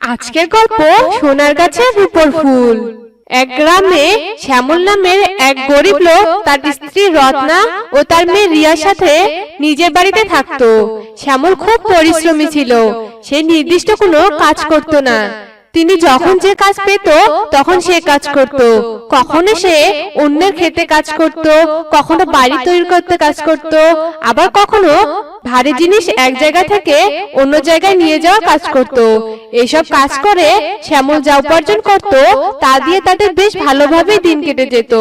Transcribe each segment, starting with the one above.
আজকের গল্প সোনার গাছের রূপর ফুল। এক গ্রামে শ্যামল নামের এক গরিব লোক তার স্ত্রী রত্না ও তার মেয়ে রিয়ার সাথে নিজের বাড়িতে থাকতো। শ্যামল খুব পরিশ্রমী ছিল। সে নির্দিষ্ট কোনো কাজ করত না। তিনি যখন যে কাজ পেত তখন সে কাজ করত। কখনো সে অন্যের খেতে কাজ করত কখনো বাড়ি তৈরি করতে কাজ করত আবার কখনো ভারী জিনিস এক জায়গা থেকে অন্য জায়গায় নিয়ে যাওয়া কাজ করত। এইসব কাজ করে শ্যামল যা উপার্জন করত তা দিয়ে তাদের বেশ ভালোভাবেই দিন কেটে যেত।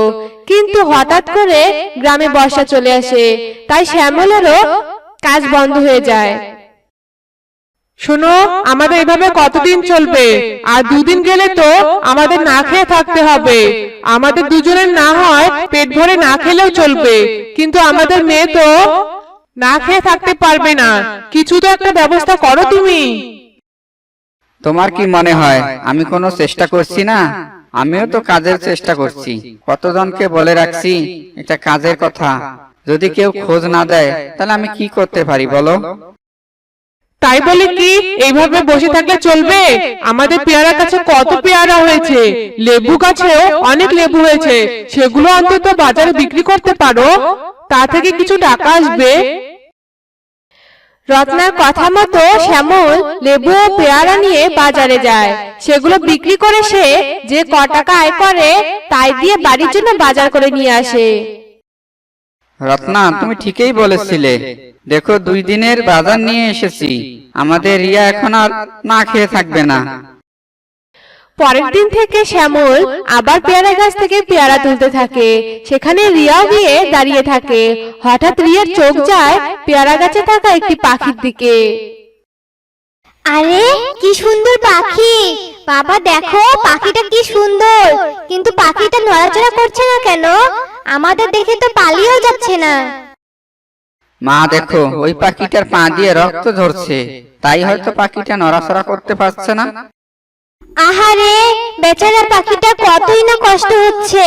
কিন্তু হঠাৎ করে গ্রামে বর্ষা চলে আসে তাই শ্যামলেরও কাজ বন্ধ হয়ে যায়। শোনো আমাদের এভাবে কতদিন চলবে? আর দুদিন গেলে তো আমাদের না খেয়ে থাকতে হবে। আমাদের দুজনের না হয় পেট ভরে না খেলেও চলবে। কিন্তু আমাদের মেয়ে তো না খেয়ে থাকতে পারবে না। কিছু তো একটা ব্যবস্থা করো তুমি। তোমার কি মনে হয়? আমি কোনো চেষ্টা করছি না? আমিও তো কাজের চেষ্টা করছি। কতজনকে বলে রাখছি? এটা কাজের কথা। যদি কেউ খোঁজ না দেয় তাহলে আমি কি করতে পারি বলো? তাই বলে কি এইভাবে বসে থাকলে চলবে? আমাদের পেয়ারা কাছে কত পেয়ারা হয়েছে? লেবু গাছেও অনেক লেবু হয়েছে। সেগুলো অন্তত বাজারে বিক্রি করতে পারো। তা থেকে কিছু টাকা আসবে। রত্নার কথা মতো শ্যামল লেবু ও পেয়ারা নিয়ে বাজারে যায়। সেগুলো বিক্রি করে সে যে ক টাকা আয় করে তাই দিয়ে বাড়ির জন্য বাজার করে নিয়ে আসে। রত্না তুমি ঠিকই বলেছিলে। দেখো দুই দিনের বাজার নিয়ে এসেছি। আমাদের রিয়া এখন আর না খেয়ে থাকবে না। পরের দিন থেকে শ্যামল আবার পেয়ারা গাছ থেকে পেয়ারা তুলতে থাকে। সেখানে রিয়াও গিয়ে দাঁড়িয়ে থাকে। হঠাৎ রিয়ার চোখ যায় পেয়ারা গাছে থাকা একটি পাখির দিকে। আরে কি সুন্দর পাখি। বাবা দেখো পাখিটা কি সুন্দর। কিন্তু পাখিটা নড়াচড়া করছে না কেন? আমাদের দেখে তো পালিয়েও যাচ্ছে না। মা দেখো ওই পাখিটার পা দিয়ে রক্ত ঝরছে। তাই হয়তো পাখিটা নড়াচড়া করতে পারছে না। আহারে বেচারা পাখিটা কতই না কষ্ট হচ্ছে।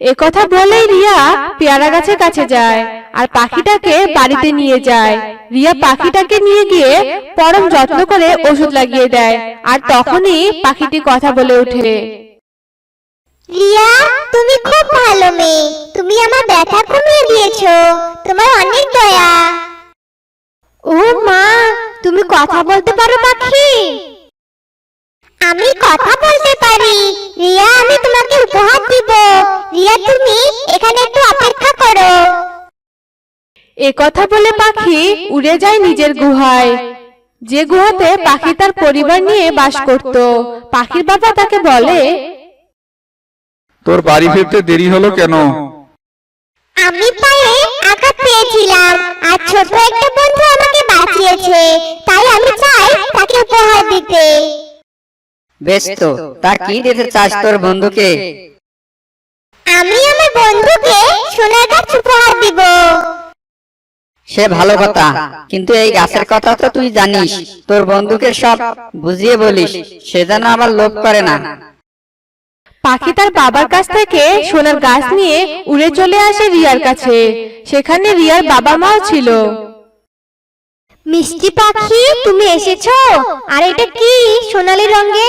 এ কথা বলেই রিয়া পেয়ারা গাছের কাছে যায় আর পাখিটাকে বাড়িতে নিয়ে যায়। রিয়া পাখিটাকে নিয়ে গিয়ে পরম যত্ন করে ওষুধ লাগিয়ে দেয় আর তখনই পাখিটি কথা বলে ওঠে। রিয়া, তুমি খুব ভালো মেয়ে। তুমি আমার ব্যথা কমিয়ে দিয়েছ। তোমার অনেক দয়া। ও মা, তুমি কথা বলতে পারো পাখি? আমি কথা বলতে পারি। রিয়া, আমি তোমাকে উপহার দিব। রিয়া, তুমি এখানে একটু অপেক্ষা করো। এ কথা বলে পাখি উড়ে যায় নিজের গুহায়। যে গুহাতে পাখি তার পরিবার নিয়ে বাস করত। পাখির বাবা তাকে বলে তোর বাড়ি ফিরতে দেরি হলো কেন? আমি পায়ে আঘাত পেয়েছিলাম আর ছোট একটা বন্ধু আমাকে বাঁচিয়েছে তাই আমি চাই তাকে উপহার দিতে। বেশ তো তা কি দিতে চাস তোর বন্ধুকে? আমি আমার বন্ধুকে সোনার গাছ উপহার দিব। সে ভালো কথা কিন্তু এই গাছের কথা তো তুই জানিস তোর বন্ধুকে সব বুঝিয়ে বলিস সে যেন আবার লোভ করে না। পাখি তার বাবার কাছ থেকে সোনার গাছ নিয়ে উড়ে চলে আসে রিয়ার কাছে। সেখানে রিয়ার বাবা মাও ছিল। মিষ্টি পাখি, তুমি এসেছ? আর এটা কি সোনালি রঙে?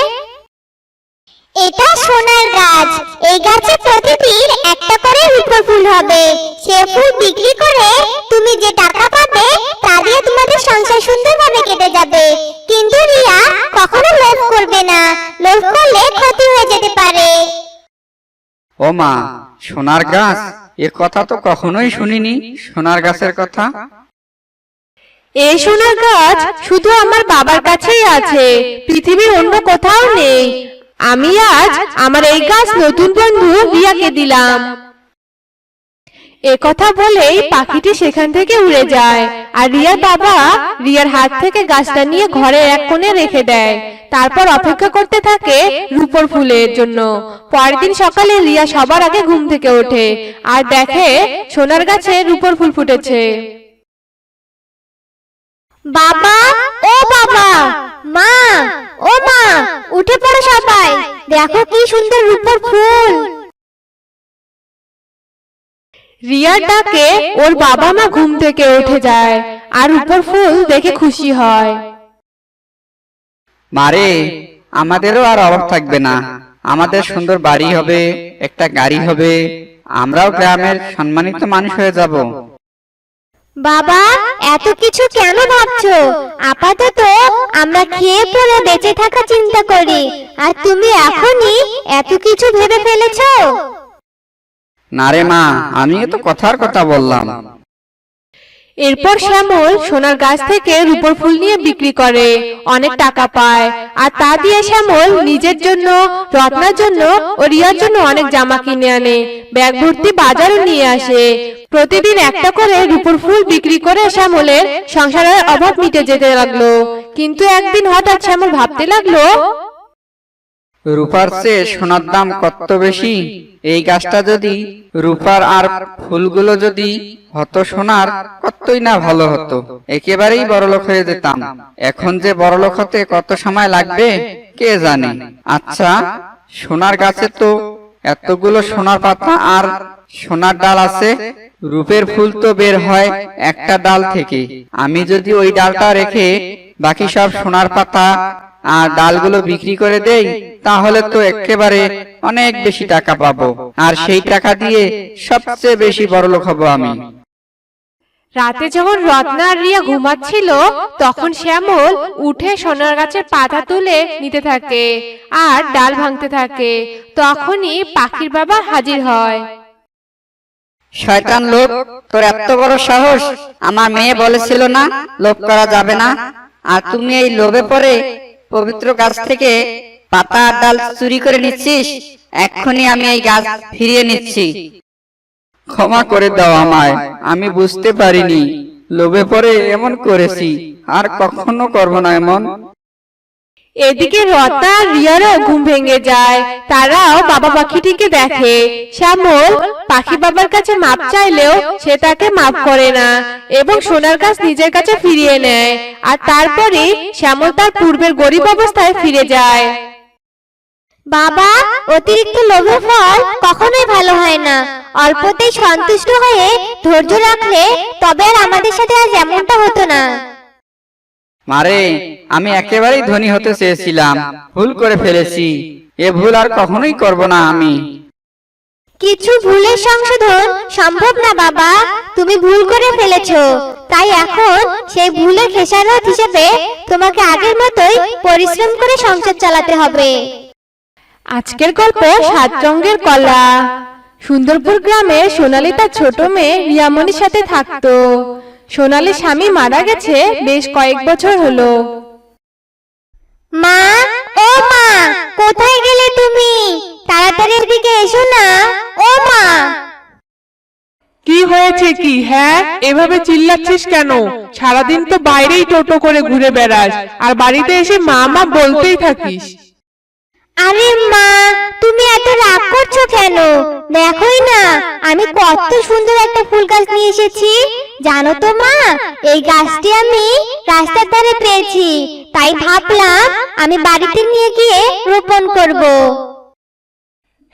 এটা সোনার গাছ। এই গাছে প্রতিদিন একটা করে রূপোর ফুল হবে। সে ফুল বিক্রি করে তুমি যে টাকা পাবে তা দিয়ে তোমাদের সংসার সুন্দরভাবে কেটে যাবে। কিন্তু রিয়া কখনো লোভ করবে না। লোভ করলে ক্ষতি হয়ে যেতে পারে। ও মা সোনার গাছ? এর কথা তো কখনোই শুনিনি। সোনার গাছের কথা? এই সোনার গাছ শুধু আমার বাবার কাছেই আছে। পৃথিবীর অন্য কোথাও নেই। আমি আজ আমার এই গাছ নতুন বন্ধু রিয়াকে দিলাম। কথা বলেই পাখিটি সেখান থেকে উড়ে যায়। আর রিয়ার বাবা রিয়ার হাত থেকে গাছটা নিয়ে ঘরের এক কোণে রেখে দেয়। তারপর অপেক্ষা করতে থাকে রূপর ফুলের জন্য। পরের দিন সকালে রিয়া সবার আগে ঘুম থেকে ওঠে আর দেখে সোনার গাছে রূপর ফুল ফুটেছে। বাবা ও বাবা মা ও মা উঠে পড়ো সবাই। দেখো কি সুন্দর রূপোর ফুল। রিয়ার ডাকে ওর বাবা মা ঘুম থেকে উঠে যায় আর উপর ফুল দেখে খুশি হয়। মারে আমাদেরও আর অভাব থাকবে না। আমাদের সুন্দর বাড়ি হবে একটা গাড়ি হবে। আমরাও গ্রামের সম্মানিত মানুষ হয়ে যাব। বাবা, এত কিছু কেন ভাবছ? আপাতত আমরা খেয়ে পরে বেঁচে থাকা চিন্তা করি। আর তুমি এখনই এত কিছু ভেবে ফেলেছো? না রে মা, আমি তো কথার কথা বললাম। এরপর শ্যামল সোনার গাছ থেকে রূপর ফুল নিয়ে বিক্রি করে অনেক টাকা পায়। আর তা দিয়ে শ্যামল নিজের জন্য রত্নার জন্য ও রিয়ার জন্য অনেক জামা কিনে আনে ব্যাগ ভর্তি বাজারও নিয়ে আসে। প্রতিদিন একটা করে রূপর ফুল বিক্রি করে শ্যামলের সংসারের অভাব মিটে যেতে লাগল। কিন্তু একদিন হঠাৎ শ্যামল ভাবতে লাগল রূপার চেয়ে সোনার দাম কত বেশি? এই গাছটা যদি রূপার আর ফুলগুলো যদি হতো সোনার কতই না ভালো হতো? একেবারেই বড়লোক হয়ে যেতাম। এখন যে বড়লোক হতে কত সময় লাগবে? কে জানে? আচ্ছা সোনার গাছে তো এতগুলো সোনার পাতা আর সোনার ডাল আছে। রূপের ফুল তো বের হয় একটা ডাল থেকে। আমি যদি ওই ডালটা রেখে বাকি সব সোনার পাতা আর ডালগুলো বিক্রি করে দেই তাহলে তো একেবারে অনেক বেশি টাকা পাবো। আর সেই টাকা দিয়ে সবচেয়ে বেশি বড়লোক হব আমি। রাতে যখন রত্না আর রিয়া ঘুমাচ্ছিল তখন শ্যামল উঠে সোনার গাছের পাতা তুলে নিতে থাকে আর ডাল ভাঙতে থাকে। তখনই পাখির বাবা হাজির হয়। শয়তান লোক তোর এত বড় সাহস? আমার মেয়ে বলেছিল না লোভ করা যাবে না। আর তুমি এই লোভে পড়ে পবিত্র গাছ থেকে পাতা ডাল চুরি করে নিচ্ছিস? এক্ষুনি আমি এই গাছ ফিরিয়ে নিচ্ছি। ক্ষমা করে দাও আমায়, আমি বুঝতে পারিনি। লোভে পড়ে এমন করেছি, আর কখনো করব না এমন। এদিকে রত্না আর রিয়ারও ঘুম ভেঙে যায়। তারাও বাবা পাখিটিকে দেখে। শ্যামল পাখি বাবার কাছে মাপ চাইলেও সে তাকে মাপ করে না। এবং সোনার গাছ নিজের কাছে ফিরিয়ে নেয়। আর তারপরে শ্যামল তার পূর্বের গরিব অবস্থায় ফিরে যায়। বাবা অতিরিক্ত লোভের ফল কখনোই ভালো হয় না। অল্পতেই সন্তুষ্ট হয়ে ধৈর্য রাখলে তবে আর আমাদের সাথে আজ এমনটা হতো না। মারে আমি একেবারেই ধনী হতে চেয়েছিলাম। ভুল করে ফেলেছি। এ ভুল আর কখনোই করব না আমি। কিছু ভুলের সংশোধন সম্ভব না বাবা। তুমি ভুল করে ফেলেছো। তাই এখন সেই ভুলের খেসারত হিসেবে তোমাকে আগের মতোই পরিশ্রম করে সংসার চালাতে হবে। আজকের গল্প সাত রঙের কলা। সুন্দরপুর গ্রামে সোনালী তার ছোট মেয়ে রিয়ামণির সাথে থাকতো। সোনালী স্বামী মারা গেছে বেশ কয়েক বছর হলো। মা ও মা কোথায় গেলে তুমি? তাড়াতাড়ি এদিকে এসো না। ও মা। কি হয়েছে কি হ্যাঁ? এভাবে চিল্লাচ্ছিস কেন? সারাদিন তো বাইরেই টোটো করে ঘুরে বেড়াস। আর বাড়িতে এসে মা মা বলতেই থাকিস। আরে মা, তুমি এত রাগ করছ কেন? দেখোই না, আমি কত সুন্দর একটা ফুল গাছ নিয়ে এসেছি। জানো তো মা, এই গাছটি আমি রাস্তার ধারে পেয়েছি। তাই ভাবলাম আমি বাড়িতে নিয়ে গিয়ে রোপণ করব।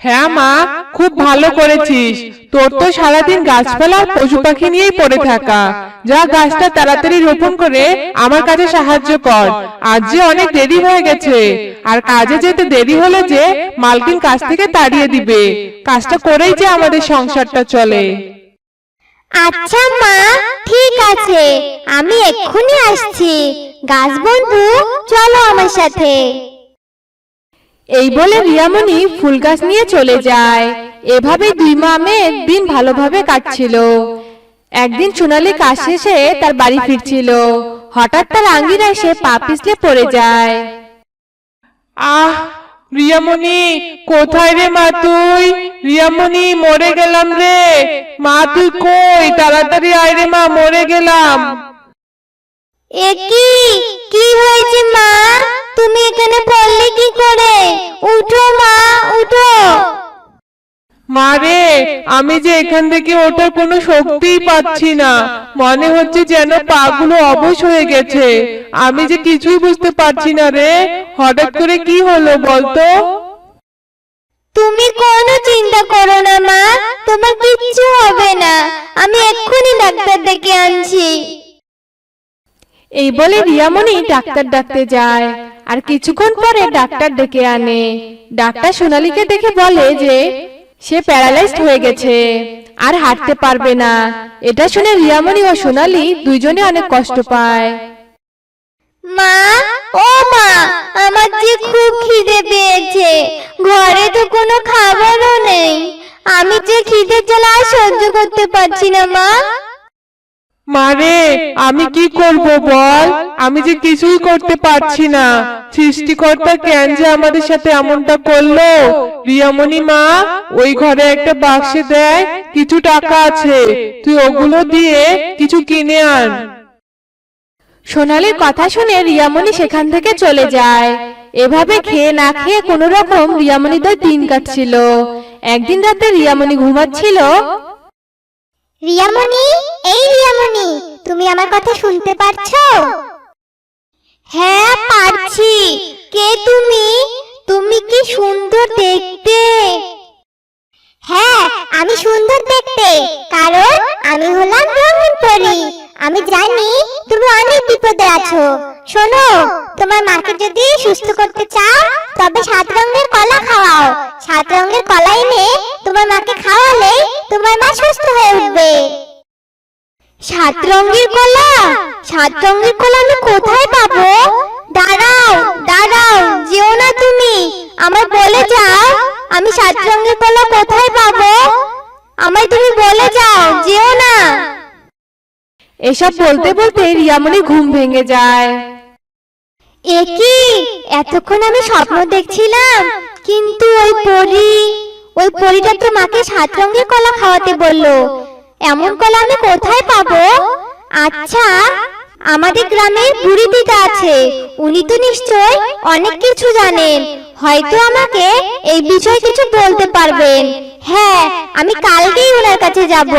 হ্যাঁ মা খুব ভালো করেছিস। তোর তো সারাদিন গাছপালা আর পশু পাখি নিয়েই পড়ে থাকা। যা গাছটা তাড়াতাড়ি রোপণ করে আমার কাছে সাহায্য কর। আজ যে অনেক দেরি হয়ে গেছে। আর কাজে যেতে দেরি হলে যে মালকিন কাজ থেকে তাড়িয়ে দিবে। কাজটা করেই যে আমাদের সংসারটা চলে। আচ্ছা মা ঠিক আছে। আমি এক্ষুনি আসছি। গাছ বন্ধু চলো আমার সাথে। এই বলে রিয়ামণি ফুল গাছ নিয়ে চলে যায়। এভাবে দুই মামের দিন ভালোভাবে কাটছিল। একদিন সোনালী কাজ শেষে তার বাড়ি ফিরছিল। হঠাৎ তার আঙ্গিনায় সে পা পিছলে পড়ে যায়। আহ রিয়ামণি কোথায় রে মা তুই? রিয়ামণি মরে গেলাম রে। মা তুই কই? তাড়াতাড়ি আয় রে মা মরে গেলাম। এ কি কি হয়েছে মা? তুমি এখানে পড়লে কি করে? উঠো মা উঠো। মা রে আমি যে এখান থেকে ওঠার কোনো শক্তিই পাচ্ছি না। মনে হচ্ছে যেন পাগুলো অবশ হয়ে গেছে। আমি যে কিছুই বুঝতে পারছি না রে। হঠাৎ করে কি হলো বলতো? তুমি কোনো চিন্তা করো না মা। তোমার কিচ্ছু হবে না। আমি এক্ষুনি ডাক্তার ডেকে আনছি। এই বলে রিয়ামণি ডাক্তার ডাকতে যায়। আর কিছুক্ষণ পরে ডাক্তার ডেকে আনে। ডাক্তার সোনালীকে দেখে বলে যে, সে প্যারালাইজড হয়ে গেছে, আর হাঁটতে পারবে না। এটা শুনে রিয়ামণি ও সোনালি দুইজনে অনেক কষ্ট পায়। মা, ও মা, আমার যে খুব খিদে পেয়েছে। ঘরে তো কোনো খাবারও নেই। আমি যে খিদে জ্বালা সহ্য করতে পারছি না, মা। মারে, আমি কি করব বল? আমি যে কিছুই করতে পারছি না। সৃষ্টিকর্তা কেন যে আমাদের সাথে এমনটা করল? রিয়ামণি মা, ওই ঘরে একটা বাক্সে দেয়, কিছু টাকা আছে, তুই ওগুলো দিয়ে কিছু কিনে আন। সোনালীর কথা শুনে রিয়ামণি সেখান থেকে চলে যায়। এভাবে খেয়ে না খেয়ে কোনো রকম রিয়ামণিদের দিন কাটছিল। একদিন রাতে রিয়ামণি ঘুমাচ্ছিল রিয়ামণি? এই রিয়ামণি, তুমি আমার কথা শুনতে পারছ? হ্যাঁ পারছি। কে তুমি? তুমি কি সুন্দর দেখতে? হ্যাঁ আমি সুন্দর দেখতে, কারণ আমি হলাম রঙিন পরি আমি জানি তুমি অনেক বিপদে আছো। শোনো, তোমার মাকে যদি সুস্থ করতে চাও, তবে সাত রঙের কলা খাওয়াও। সাত রঙের কলা এনে তোমার মাকে খাওয়ালে তোমার মা সুস্থ হয়ে উঠবে। সাত রঙের কলা সাত রঙের কলা আমি কোথায় পাবো? দাঁড়াও দাঁড়াও যেও না তুমি। আমার বলে যাও আমি সাত রঙের কলা কোথায় পাবো? আমায় তুমি বলে যাও যেও না। এসব বলতে বলতে রিয়ামণির ঘুম ভেঙে যায়। এ কি এতক্ষণ আমি স্বপ্ন দেখছিলাম কিন্তু ওই পরি ওই পরিটা মাকে সাত রঙের কলা খাওয়াতে বলল, এমন কলা আমি কোথায় পাবো? আচ্ছা আমাদের গ্রামে বুড়ি দিদা আছে, উনি তো নিশ্চয় অনেক কিছু জানেন, হয়তো আমাকে এই বিষয়ে কিছু বলতে পারবেন। হ্যাঁ আমি কালকেই ওনার কাছে যাব,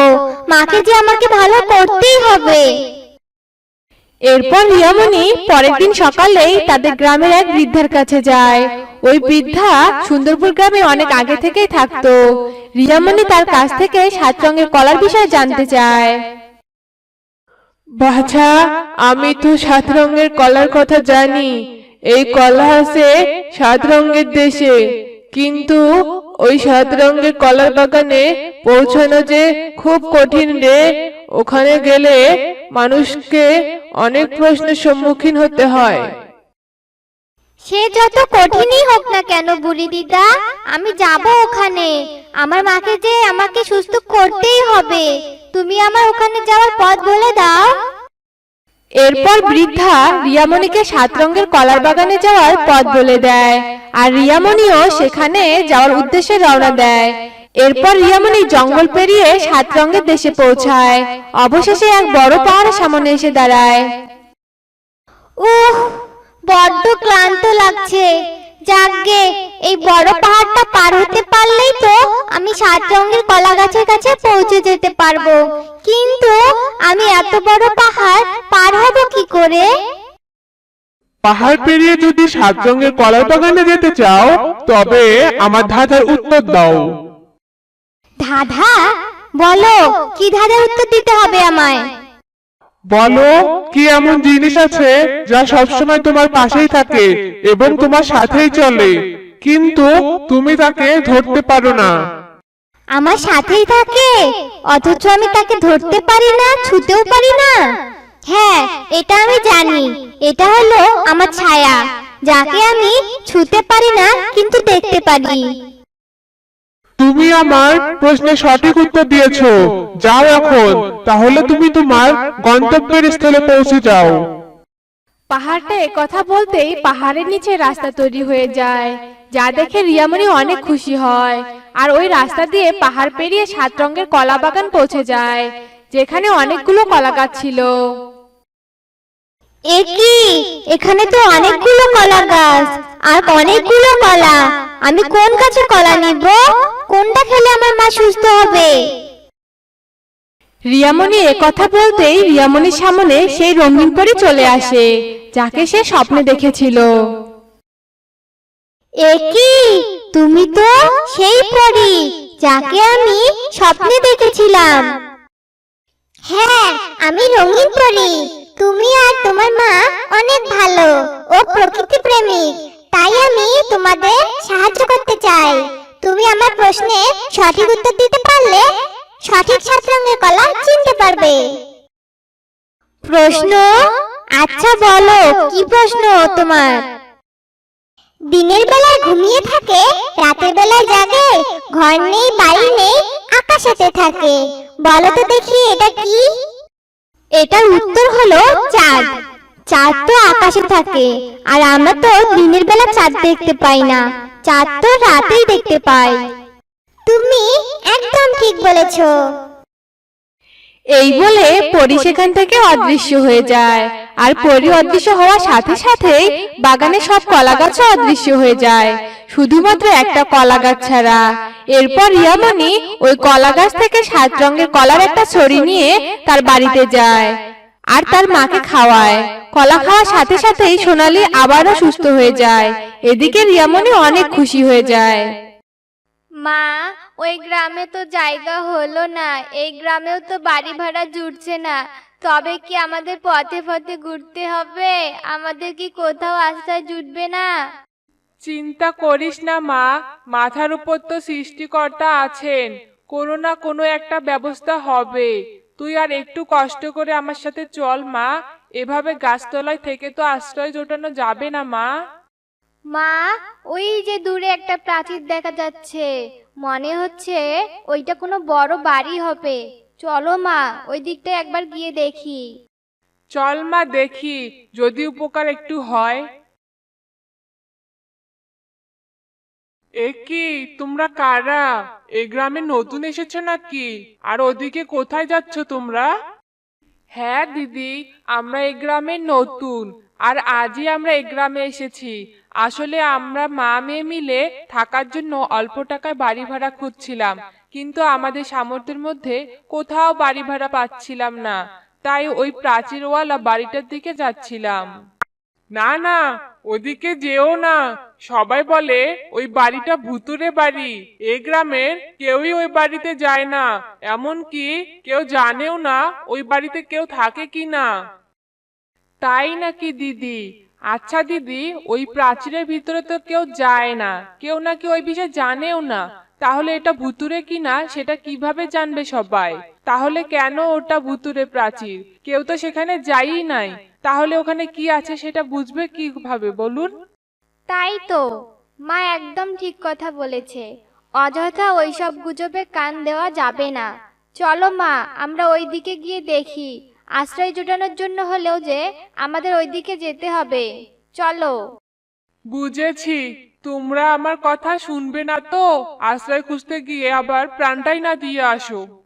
মাকে যে আমাকে ভালো করতেই হবে। এরপর রিয়ামণি পরের দিন সকালেই তাদের গ্রামের এক বৃদ্ধার কাছে যায়। ওই বৃদ্ধা সুন্দরপুর গ্রামে অনেক আগে থেকেই থাকতো। রিয়ামণি তার কাছ থেকে সাত রঙের কলার বিষয়ে জানতে চায়। বাছা আমি তো সাত রঙের কলার কথা জানি। এই কলা আছে সাত রঙের দেশে। কিন্তু ওই সাত রঙের কলার বাগানে পৌঁছানো যে খুব কঠিন রে। ওখানে গেলে মানুষকে অনেক প্রশ্নের সম্মুখীন হতে হয়। সে যত কঠিনই হোক না কেন বুড়ি দিদা আমি যাব ওখানে। আমার মাকে যে আমাকে সুস্থ করতেই হবে। তুমি আমার ওখানে যাওয়ার পথ বলে দাও। এরপর বৃদ্ধা রিয়ামণিকে সাত রঙের কলার বাগানে যাওয়ার পথ বলে দেয়। আর রিয়ামণিও সেখানে যাওয়ার উদ্দেশ্যে রওনা দেয়। এরপর রিয়ামণি জঙ্গল পেরিয়ে সাত রঙের দেশে পৌঁছায়। অবশেষে এক বড় পাহাড়ের সামনে এসে দাঁড়ায়। উহ বড্ড ক্লান্ত লাগছে। যাকগে এই বড় পাহাড়টা পার হতে পারলেই তো আমি সাত রঙের কলা গাছের কাছে পৌঁছে যেতে পারব। কিন্তু আমি এত বড় পাহাড় পার হব কি করে? পাহাড় পেরিয়ে যদি সাত রঙের কলার বাগানে যেতে চাও তবে আমার ধাঁধার উত্তর দাও। ধাঁধা? বলো কি ধাঁধার উত্তর দিতে হবে আমায়? বলো কি এমন জিনিস আছে যা সবসময় তোমার পাশেই থাকে এবং তোমার সাথেই চলে কিন্তু তুমি তাকে ধরতে পারো না। আমার সাথেই থাকে? অথচ আমি তাকে ধরতে পারি না ছুতেও পারি না? হ্যাঁ এটা আমি জানি। এটা হলো আমার ছায়া যাকে আমি ছুতে পারি না কিন্তু দেখতে পারি। তুমি আমার প্রশ্নের সঠিক উত্তর দিয়েছ। যাও এখন, তাহলে তুমি তোমার গন্তব্যের স্থলে পৌঁছে যাও। পাহাড়টা কথা বলতেই পাহাড়ের নিচে রাস্তা তৈরি হয়ে যায়, যা দেখে রিয়ামণি অনেক খুশি হয়। আর ওই রাস্তা দিয়ে পাহাড় পেরিয়ে সাত রঙের কলা বাগান পৌঁছে যায়, যেখানে অনেকগুলো কলা গাছ ছিল। এ কি? এখানে তো অনেকগুলো কলা গাছ আর অনেকগুলো কলা। আমি কোন গাছে কলা নিব? কোনটা খেলে আমার মা সুস্থ হবে? রিয়ামণি কথা বলতেই রিয়ামণির সামনে সেই রঙিন পরি চলে আসে যাকে সে স্বপ্নে দেখেছিল। একি তুমি তো সেই পরি যাকে আমি স্বপ্নে দেখেছিলাম। হ্যাঁ আমি রঙিন পরি। তুমি আর তোমার মা অনেক ভালো ও প্রকৃতি প্রেমিক তাই আমি তোমাদের সাহায্য করতে চাই। তুমি আমার প্রশ্নে সঠিক উত্তর দিতে পারলে সঠিক সাত রঙের কলা চিনতে পারবে। প্রশ্ন? আচ্ছা বলো, কি প্রশ্ন তোমার? দিনের বেলায় ঘুমিয়ে থাকে, রাতের বেলায় জাগে, ঘর নেই, বাড়ি নেই আকাশেতে থাকে। বলো তো দেখি এটা কি? এটার উত্তর হলো চাঁদ। চাঁদ তো আকাশে থাকে, আর আমরা তো দিনের বেলা চাঁদ দেখতে পাই না। চাঁদ তো রাতেই দেখতে পাই। তুমি একদম ঠিক বলেছ। এই বলে পরি সেখান থেকে অদৃশ্য হয়ে যায়। আর পরি অদৃশ্য হওয়ার সাথে সাথেই বাগানে সব কলা গাছও অদৃশ্য হয়ে যায়। শুধুমাত্র একটা কলা গাছ ছাড়া। এরপর রিয়ামণি ওই কলা গাছ থেকে সাত রঙের কলার একটা ছড়ি নিয়ে তার বাড়িতে যায় আর তার মাকে খাওয়ায়। কলা খাওয়ার সাথে সাথেই সোনালি আবারও সুস্থ হয়ে যায়। এদিকে রিয়ামণি অনেক খুশি হয়ে যায়। মা, ওই গ্রামে তো জায়গা হলো না। এই গ্রামেও তো বাড়ি ভাড়া জুটছে না। তবে কি আমাদের পথে পথে ঘুরতে হবে? আমাদের কি কোথাও আশ্রয় জুটবে না? চিন্তা করিস না মা। মাথার উপর তো সৃষ্টিকর্তা আছেন। কোনো না কোনো একটা ব্যবস্থা হবে। তুই আর একটু কষ্ট করে আমার সাথে চল মা। এভাবে গাছতলায় থেকে তো আশ্রয় জোটানো যাবে না মা। মা ওই যে দূরে একটা প্রাচীর দেখা যাচ্ছে। মনে হচ্ছে ওইটা কোনো বড় বাড়ি হবে। চলো মা ওই দিকটা একবার গিয়ে দেখি। চল মা দেখি। যদি উপকার একটু হয়। এ কি, তোমরা কারা? এই গ্রামে নতুন এসেছ নাকি? আর ওদিকে কোথায় যাচ্ছ তোমরা? হ্যাঁ দিদি, আমরা এই গ্রামে নতুন, আর আজই আমরা এই গ্রামে এসেছি। আসলে আমরা মা মেয়ে মিলে থাকার জন্য অল্প টাকায় বাড়ি ভাড়া খুঁজছিলাম, কিন্তু আমাদের সামর্থ্যের মধ্যে কোথাও বাড়ি ভাড়া পাচ্ছিলাম না। তাই ওই প্রাচীরওয়ালা বাড়িটার দিকে যাচ্ছিলাম। না না, ওদিকে যেও না। সবাই বলে, ওই বাড়িটা ভুতুরে বাড়ি। এ গ্রামের কেউই ওই বাড়িতে যায় না। এমনকি কেউ জানেও না ওই বাড়িতে কেউ থাকে কি না। তাই নাকি, দিদি? আচ্ছা দিদি, ওই প্রাচীরের ভিতরে তো কেউ যায় না। কেউ নাকি ওই বিষয়ে জানেও না। তাহলে এটা ভুতুরে কিনা সেটা কীভাবে জানবে সবাই? তাহলে কেন ওটা ভুতুরে প্রাচীর? কেউ তো সেখানে যায়ই নাই। তাহলে ওখানে কি আছে সেটা বুঝবে কীভাবে? বলুন। তাই তো। মা একদম ঠিক কথা বলেছে। অযথা ওইসব গুজবে কান দেওয়া যাবে না। চলো মা আমরা ওই দিকে গিয়ে দেখি। আশ্রয় জোটানোর জন্য হলেও যে আমাদের ওই দিকে যেতে হবে। চলো। বুঝেছি। তোমরা আমার কথা শুনবে না তো? আশ্রয় খুঁজতে গিয়ে আবার প্রাণটাই না দিয়ে আসো।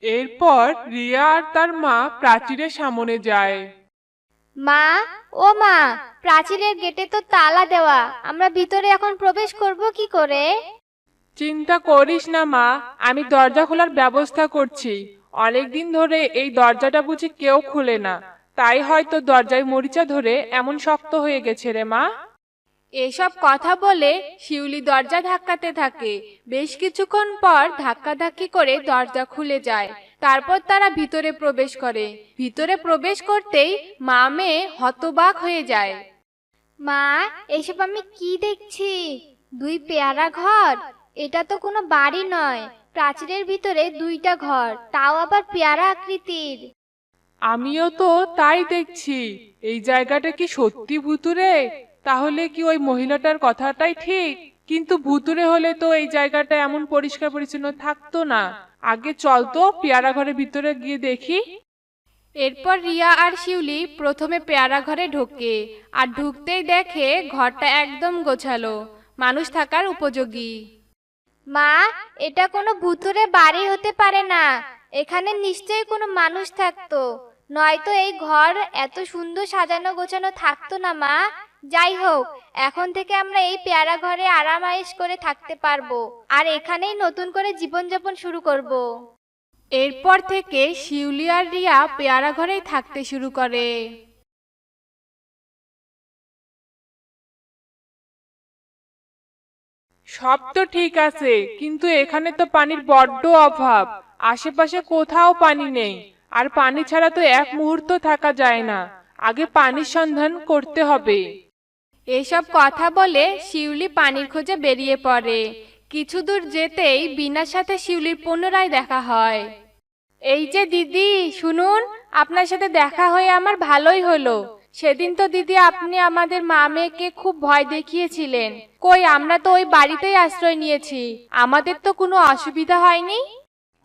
এরপর রিয়া আর তার মা প্রাচীরের সামনে যায়। মা ও মা প্রাচীরের গেটে তো তালা দেওয়া আমরা ভিতরে এখন প্রবেশ করব কি করে? চিন্তা করিস না মা আমি দরজা খোলার ব্যবস্থা করছি। অনেকদিন ধরে এই দরজাটা বুঝি কেউ খুলে না। তাই হয়তো দরজায় মরিচা ধরে এমন শক্ত হয়ে গেছে রে মা। এসব কথা বলে শিউলি দরজা ধাক্কাতে থাকে। বেশ কিছুক্ষণ পর ধাক্কাধাক্কি করে দরজা খুলে যায়। তারপর তারা ভিতরে প্রবেশ করে। ভিতরে প্রবেশ করতেই মা মেয়ে হতবাক হয়ে যায়। মা এসব আমি কি দেখছি? দুই পেয়ারা ঘর? এটা তো কোনো বাড়ি নয়। প্রাচীরের ভিতরে দুইটা ঘর তাও আবার পেয়ারা আকৃতির। আমিও তো তাই দেখছি। এই জায়গাটা কি সত্যি ভুতুরে তাহলে কি ওই মহিলাটার কথাটাই ঠিক? কিন্তু ভুতুরে হলে তো এই জায়গাটা এমন পরিষ্কার পরিচ্ছন্ন থাকতো না। আগে চল তো পেয়ারা ঘরের ভিতরে গিয়ে দেখি। এরপর রিয়া আর শিউলি প্রথমে পেয়ারা ঘরে ঢোকে আর ঢুকতেই দেখে ঘরটা একদম গোছালো মানুষ থাকার উপযোগী। মা এটা কোনো ভুতুরে বাড়ি হতে পারে না এখানে নিশ্চয়ই কোনো মানুষ থাকতো নয়তো এই ঘর এত সুন্দর সাজানো গোছানো থাকতো না মা? যাই হোক এখন থেকে আমরা এই পেয়ারা ঘরে আরামায়েশ করে থাকতে পারব। আর এখানেই নতুন করে জীবনযাপন শুরু করব। এরপর থেকে শিউলি আর রিয়া পেয়ারা ঘরেই থাকতে শুরু করে। সব তো ঠিক আছে কিন্তু এখানে তো পানির বড্ড অভাব। আশেপাশে কোথাও পানি নেই আর পানি ছাড়া তো এক মুহূর্ত থাকা যায় না। আগে পানির সন্ধান করতে হবে। এসব কথা বলে শিউলি পানির খোঁজে বেরিয়ে পড়ে। কিছু দূর যেতেই বিনার সাথে শিউলির পুনরায় দেখা হয়। এই যে দিদি, শুনুন, আপনার সাথে দেখা হয়ে আমার ভালোই হলো। সেদিন তো দিদি আপনি আমাদের মা মেয়েকে খুব ভয় দেখিয়েছিলেন। কই, আমরা তো ওই বাড়িতেই আশ্রয় নিয়েছি। আমাদের তো কোনো অসুবিধা হয়নি?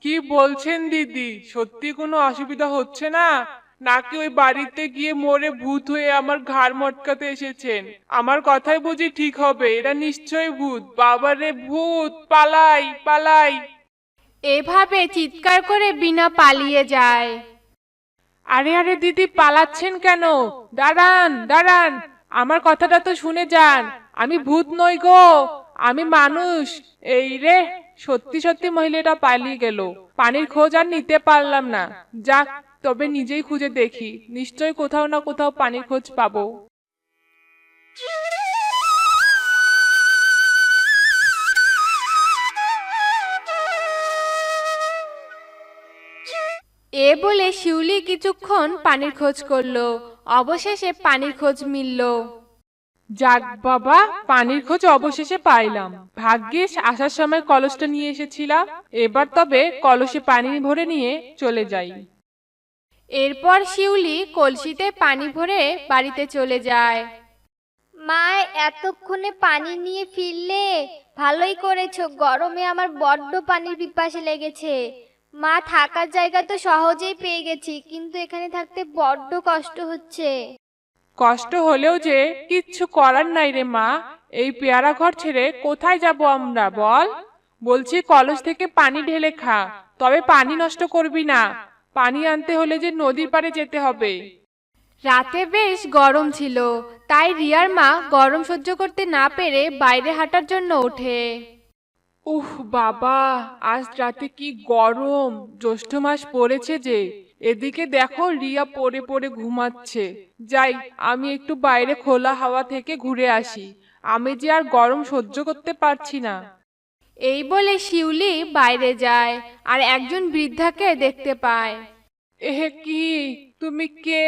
কি বলছেন দিদি? সত্যি কোনো অসুবিধা হচ্ছে না? নাকি ওই বাড়িতে গিয়ে মরে ভূত হয়ে আমার ঘাড় মটকাতে এসেছেন? আমার কথাই বুঝি ঠিক হবে এটা নিশ্চয়ই ভূত। বাবারে ভূত পালাই পালাই। এভাবে চিৎকার করে বিনা পালিয়ে যায়। আরে আরে দিদি পালাচ্ছেন কেন? দাঁড়ান দাঁড়ান। আমার কথাটা তো শুনে যান। আমি ভূত নই গো আমি মানুষ। এই রে সত্যি সত্যি মহিলাটা পালিয়ে গেল। পানির খোঁজ আর নিতে পারলাম না। যাক তবে নিজেই খুঁজে দেখি নিশ্চয় কোথাও না কোথাও পানির খোঁজ পাবো। এ বলে শিউলি কিছুক্ষণ পানির খোঁজ করল অবশেষে পানির খোঁজ মিলল। যাক বাবা পানির খোঁজ অবশেষে পাইলাম। ভাগ্যিস আসার সময় কলসটা নিয়ে এসেছিলাম এবার তবে কলসে পানি ভরে নিয়ে চলে যাই। এরপর শিউলি কলসিতে পানি ভরে বাড়িতে চলে যায়। মা এতক্ষণে পানি নিয়ে ফিরলে? ভালোই করেছ গরমে আমার বড্ড পানির পিপাসে লেগেছে। মা থাকার জায়গা তো সহজেই পেয়ে গেছি কিন্তু এখানে থাকতে বড্ড কষ্ট হচ্ছে। কষ্ট হলেও যে কিচ্ছু করার নাই রে মা এই পেয়ারা ঘর ছেড়ে কোথায় যাব আমরা বল? বলছি কলস থেকে পানি ঢেলে খা তবে পানি নষ্ট করবি না। পানি আনতে হলে যে নদীর পাড়ে যেতে হবে। রাতে বেশ গরম ছিল তাই রিয়ার মা গরম সহ্য করতে না পেরে বাইরে হাঁটার জন্য ওঠে। উহ বাবা আজ রাতে কি গরম! জ্যৈষ্ঠ মাস পড়েছে যে এদিকে দেখো রিয়া পড়ে পড়ে ঘুমাচ্ছে। যাই আমি একটু বাইরে খোলা হাওয়া থেকে ঘুরে আসি। আমি যে আর গরম সহ্য করতে পারছি না। এই বলে শিউলি বাইরে যায় আর একজন বৃদ্ধাকে দেখতে পায়। এহে কি? তুমি কে?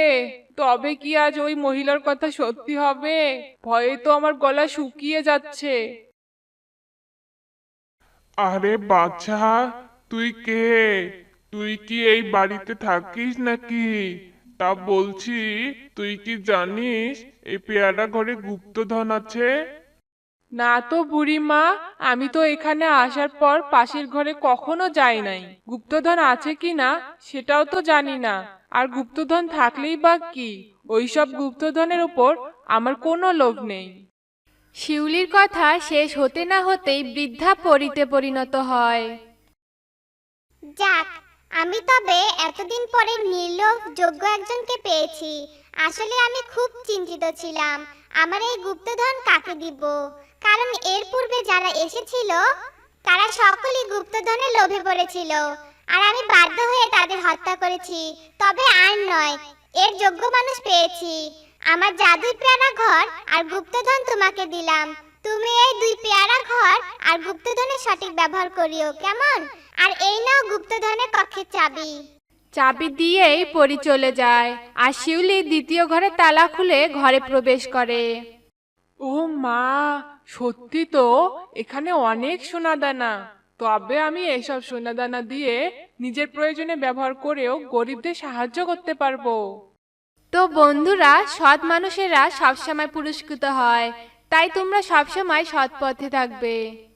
তবে কি আজ ওই মহিলার কথা সত্যি হবে? ভয়ে তো আমার গলা শুকিয়ে যাচ্ছে। আরে বাচ্চা তুই কে? তুই কি এই বাড়িতে থাকিস নাকি? তা বলছি তুই কি জানিস এই পেয়ারা ঘরে গুপ্তধন আছে? না তো বুড়িমা আমি তো এখানে আসার পর পাশের ঘরে কখনো যাই নাই। গুপ্তধন আছে কি না সেটাও তো জানি না। আর গুপ্তধন থাকলেই বা কি? ওইসব গুপ্তধনের উপর আমার কোনো লোভ নেই। শিউলির কথা শেষ হতে না হতেই বৃদ্ধা পরিতে পরিণত হয়। যাক আমি তবে এতদিন পরে নির্লোভ যোগ্য একজনকে পেয়েছি। আসলে আমি খুব চিন্তিত ছিলাম আমার এই গুপ্তধন কাকে দিব? কারণ এর পূর্বে যারা এসেছিল তারা সকলেই গুপ্তধনের লোভে পড়েছিল। আর আমি বাধ্য হয়ে তাদের হত্যা করেছি। তবে আর নয় এর যোগ্য মানুষ পেয়েছি। আমার জাদুই পেয়ারা ঘর আর গুপ্তধন তোমাকে দিলাম। তুমি এই দুই পেয়ারা ঘর আর গুপ্তধনের সঠিক ব্যবহার করিও কেমন? আর এই নাও গুপ্তধনের কক্ষের চাবি। চাবি দিয়েই পরি চলে যায় আর শিউলি দ্বিতীয় ঘরে তালা খুলে ঘরে প্রবেশ করে। ও মা সত্যি তো, এখানে অনেক সোনাদানা। তবে আমি এসব সোনাদানা দিয়ে নিজের প্রয়োজনে ব্যবহার করেও গরিবদের সাহায্য করতে পারব। তো বন্ধুরা, সৎ মানুষেরা সবসময় পুরস্কৃত হয়। তাই তোমরা সবসময় সৎ পথে থাকবে।